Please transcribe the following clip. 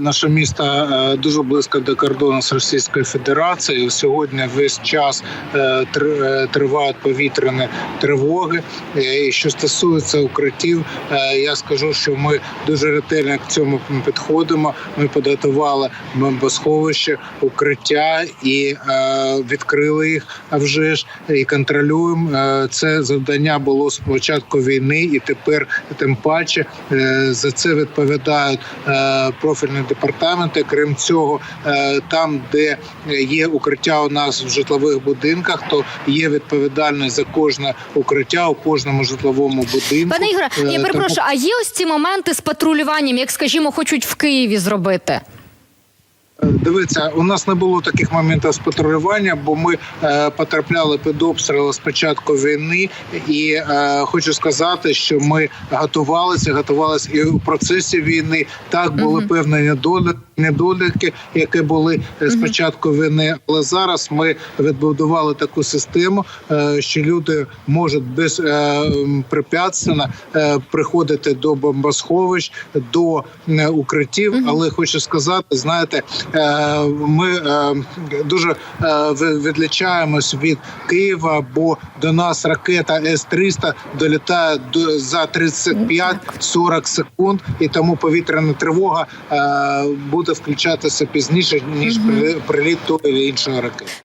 Наше місто е, дуже близько до кордону з Російською Федерацією. Сьогодні весь час е, е, тривають повітряні тривоги. І що стосується укриттів, я скажу, що ми дуже ретельно к цьому підходимо. Ми підготували бомбосховище, укриття і відкрили їх вже ж і контролюємо. Це завдання було з початку війни, і тепер тим паче за це відповідають профільні департаменти. Крім цього, е, там, де є укриття у нас в житлових будинках, то є відповідальність за кожне укриття у кожному житловому будинку. Пане Ігоре, Е, я перепрошую, а є ось ці моменти з патрулюванням, як скажімо, хочуть в Києві зробити? Дивіться, у нас не було таких моментів з патрулювання, бо ми е, потрапляли під обстріли з початку війни, і е, хочу сказати, що ми готувалися, готувалися і у процесі війни. Так були Мгм. певні недоліки, недоліки, які були е, з початку війни. Але зараз ми відбудували таку систему, е, що люди можуть без е, препятственно е, приходити до бомбосховищ, до е, укриттів. Мгм. Але хочу сказати, знаєте, е, ми е, дуже е, відлічаємось від Києва, бо до нас ракета С-300 долітає до за 35-40 секунд, і тому повітряна тривога е, буде включатися пізніше ніж при- приліт тої чи іншої ракети.